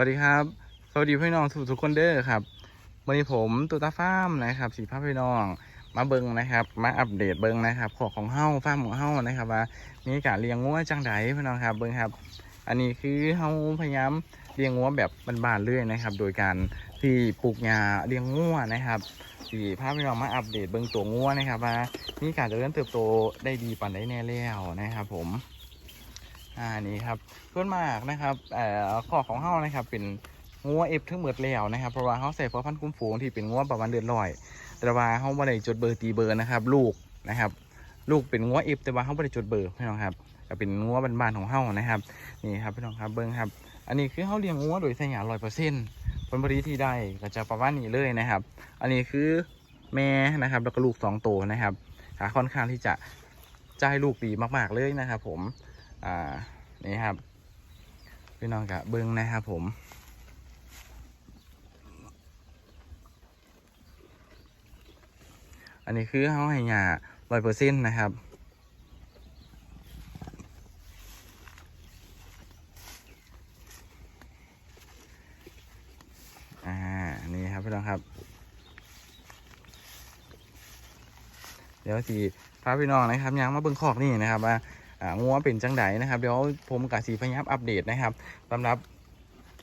วัสดีครับ สวัสดีพี่น้องทุกทุกคนเด้อครับวันนี้ผมตุตาฟ้ามนะครับสีภาพพี่น้อง มาเบิงนะครับ มาอัปเดตเบิงนะครับของของเฮ้าฟ้ามของเฮ้านะครับว่ามีการเลี้ยงงัวจังไดพี่น้องครับเบิงครับ อันนี้คือเฮ้าพยายามเลี้ยงงัวแบบบานๆเรื่อยนะครับ โดยการที่ปลูกหญ้าเลี้ยงงัวนะครับสีภาพพี่น้องมาอัปเดตเบิงตัวงัวนะครับว่ามีการจะเริญเติบโตได้ดีปานใดแน่แล้วนะครับ ผม อ่านี่ครับส่วนมากนะครับเอ่อข้อของเฮานะครับเป็นงัวเอฟทั้งหมดแล้วนะครับเพราะว่าเฮาใส่พอพันธุ์คุ้มฝูงที่เป็นงัวประมาณเดือนลอย แต่ว่าเฮาบ่ได้จดเบอร์ตีเบอร์นะครับ ลูกนะครับ ลูกเป็นงัวเอฟแต่ว่าเฮาบ่ได้จดเบอร์พี่น้องครับก็เป็นงัวบ้านๆของเฮานะครับนี่ครับพี่น้องครับเบิ่งครับ อันนี้คือเฮาเลี้ยงงัวโดยใส่หญ้า100%ผลผลิตที่ได้ก็จะประมาณนี้เลยนะครับ อันนี้คือแม่นะครับแล้วก็ลูกสองตัวนะครับค่อนข้างที่จะจ่ายลูกดีมากๆเลยนะครับ ผม อ่านี่ครับ พี่น้องกะเบิ้งนะครับผม อันนี้คือเขาให้ยาร้อยเปอร์เซ็นต์นะครับอ่านี่ครับพี่น้องครับ เดี๋ยวทีพาพี่น้องนะครับยังมาเบิ้งคอกนี่นะครับว่า งัวเป็นจังไดนะครับเดี๋ยวผมกับสีพยายาอัปเดตนะครับสำหรับ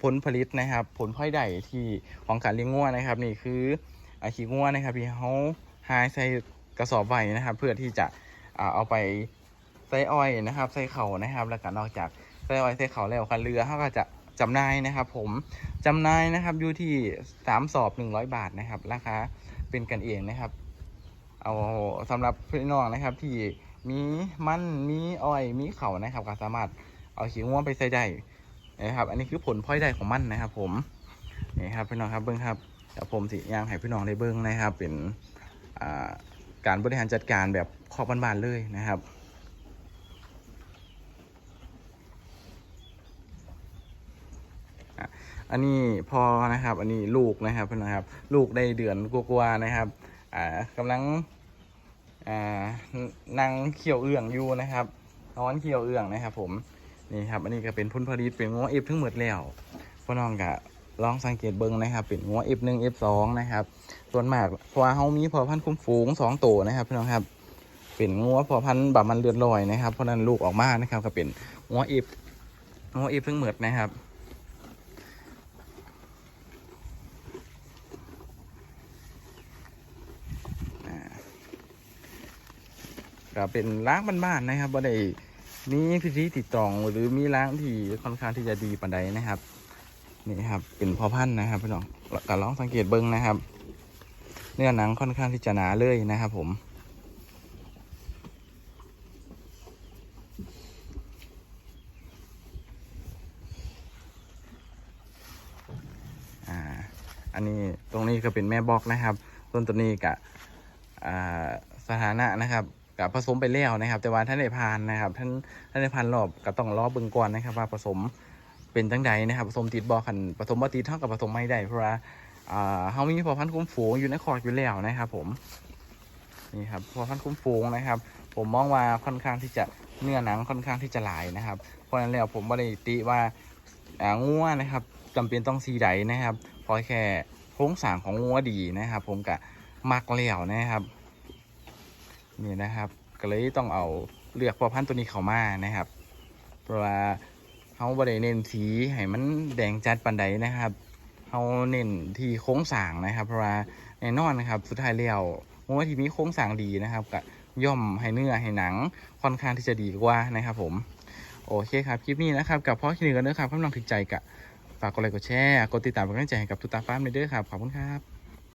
ผลผลิตนะครับ ผลพลอยได้ที่ของการเลี้ยงงัวนะครับ นี่คืออาขี้งัวนะครับที่เขาหายใส่กระสอบไว้นะครับ เพื่อที่จะเอาไปใส่อ้อยนะครับ ใส่เข่านะครับ แล้วก็นอกจากใส่อ้อยใส่เข่าแล้วคันเรือเขาก็จะจำนายนะครับผมจำนายนะครับอยู่ที่สามสอบหนึ่งร้อยบาทนะครับราคาเป็นกันเองนะครับ เอาสำหรับพี่น้องนะครับที่ มีมันมีอ้อยมีเขานะครับก็สามารถเอาขี้ง่วงไปใส่ได้นะครับ อันนี้คือผลพลอยได้ของมันนะครับ ผมนี่ครับพี่น้องครับเบิ้งครับเดี๋ยวผมสิยางให้พี่น้องได้เบิ้งนะครับ เป็นการบริหารจัดการแบบครอบบ้านๆเลยนะครับอันนี้พอนะครับ อันนี้ลูกนะครับพี่น้องครับ ลูกได้เดือนกว่าๆนะครับ อ่ากำลัง อ่านางเขียวเอื่องอยู่นะครับนอนเขียวเอื่องนะครับ ผมนี่ครับ อันนี้ก็เป็นพุ่นผลิตเป็นงัวเอฟทั้งหมดแล้วพ่อน้องกะลองสังเกตเบิ้งนะครับ เป็นงัวเอฟหนึ่งเอฟสองนะครับ ส่วนมากพราะว่าเขามีพอพันคุ้มฝูงสองตัวนะครับพี่น้องครับ เป็นงัวพอพันบบมันเลือดลอยนะครับเพราะนั้นลูกออกมานะครับ ก็เป็นงัวเอฟงัวเอฟทั้งหมดนะครับ ก็เป็นล้างบ้านๆนะครับบ่ได้มีพิธีติดตองหรือมีล้างที่ค่อนข้างที่จะดีปานใดนะครับนี่ครับเป็นพอพันธุ์นะครับพี่น้องก็ลองสังเกตเบิ้งนะครับ เนื้อหนังค่อนข้างที่จะหนาเลยนะครับ ผมอ่าอันนี้ตรงนี้ก็เป็นแม่บอกนะครับ ต้นตัวนี้กับอ่าสถานะนะครับ กับผสมไปแล้วนะครับ แต่ว่าท่านได้ผ่านนะครับ ท่านท่านได้ผ่านรอบก็ต้องรอเบิ่งก่อนนะครับ ว่าผสมเป็นจังใดนะครับผสมติดบอขันผสมบ่ติดเท่ากับผสมไม่ได้เพราะว่าอ่าเฮามีพอพันคุ้มฝูงอยู่ในคอร์ดอยู่แล้วนะครับ ผมนี่ครับพอพันคุ้มฝูงนะครับ ผมมองว่าค่อนข้างที่จะเนื้อหนังค่อนข้างที่จะหลายนะครับ เพราะนั้นแล้วผมบ่ได้ติว่าอ่างัวนะครับจำเป็นต้องสีใดนะครับพอแค่โครงสร้างของงัวดีนะครับ ผมกะมักแล้วนะครับ นี่นะครับ ก็เลยต้องเอาเลือกพอพันธุ์ตัวนี้เข้ามานะครับ เพราะว่าเขาบริเน้นสีให้มันแดงจัดปันใดนะครับเขาเน้นที่โค้งสางนะครับ เพราะว่าแน่นอนนะครับ สุดท้ายแล้วงัวที่มีโค้งสางดีนะครับก็ย่อมให้เนื้อให้หนังค่อนข้างที่จะดีกว่านะครับผมโอเคครับคลิปนี้นะครับกับพ่อคลินิกกันเด้อครับกำลังถึงใจกะฝากกดไลค์กดแชร์กดติดตามเป็นกำลังใจให้กับตุกตาฟาร์มเลยเด้อครับขอบคุณครับ